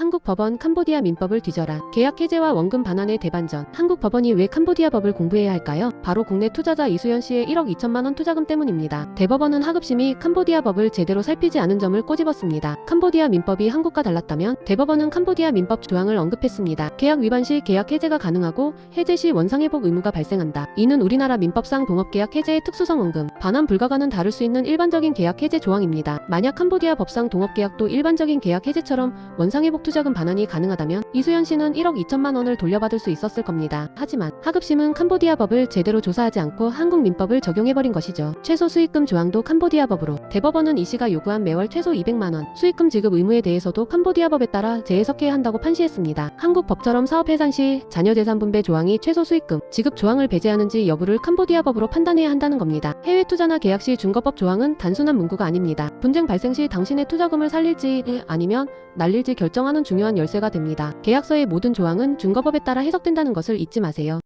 한국 법원 캄보디아 민법을 뒤져라. 계약 해제와 원금 반환의 대반전. 한국 법원이 왜 캄보디아 법을 공부해야 할까요? 바로 국내 투자자 이수연 씨의 1억 2천만 원 투자금 때문입니다. 대법원은 하급심이 캄보디아 법을 제대로 살피지 않은 점을 꼬집었습니다. 캄보디아 민법이 한국과 달랐다면 대법원은 캄보디아 민법 조항을 언급했습니다. 계약 위반 시 계약 해제가 가능하고 해제 시 원상회복 의무가 발생한다. 이는 우리나라 민법상 동업계약 해제의 특수성 원금, 반환 불가가는 다룰 수 있는 일반적인 계약 해제 조항입니다. 만약 캄보디아 법상 동업계약도 일반적인 계약 해제처럼 원상회복 투자금 반환이 가능하다면 이수연 씨는 1억 2천만 원을 돌려받을 수 있었을 겁니다. 하지만 하급심은 캄보디아 법을 제대로 조사하지 않고 한국 민법을 적용해버린 것이죠. 최소 수익금 조항도 캄보디아 법으로 대법원은 이 씨가 요구한 매월 최소 200만 원 수익금 지급 의무에 대해서도 캄보디아 법에 따라 재해석해야 한다고 판시했습니다. 한국 법처럼 사업 해산 시 자녀 재산 분배 조항이 최소 수익금 지급 조항을 배제하는지 여부를 캄보디아 법으로 판단해야 한다는 겁니다. 해외 투자나 계약 시 준거법 조항은 단순한 문구가 아닙니다. 분쟁 발생 시 당신의 투자금을 살릴지 아니면 날릴지 결정하는 중요한 열쇠가 됩니다. 계약서의 모든 조항은 준거법에 따라 해석된다는 것을 잊지 마세요.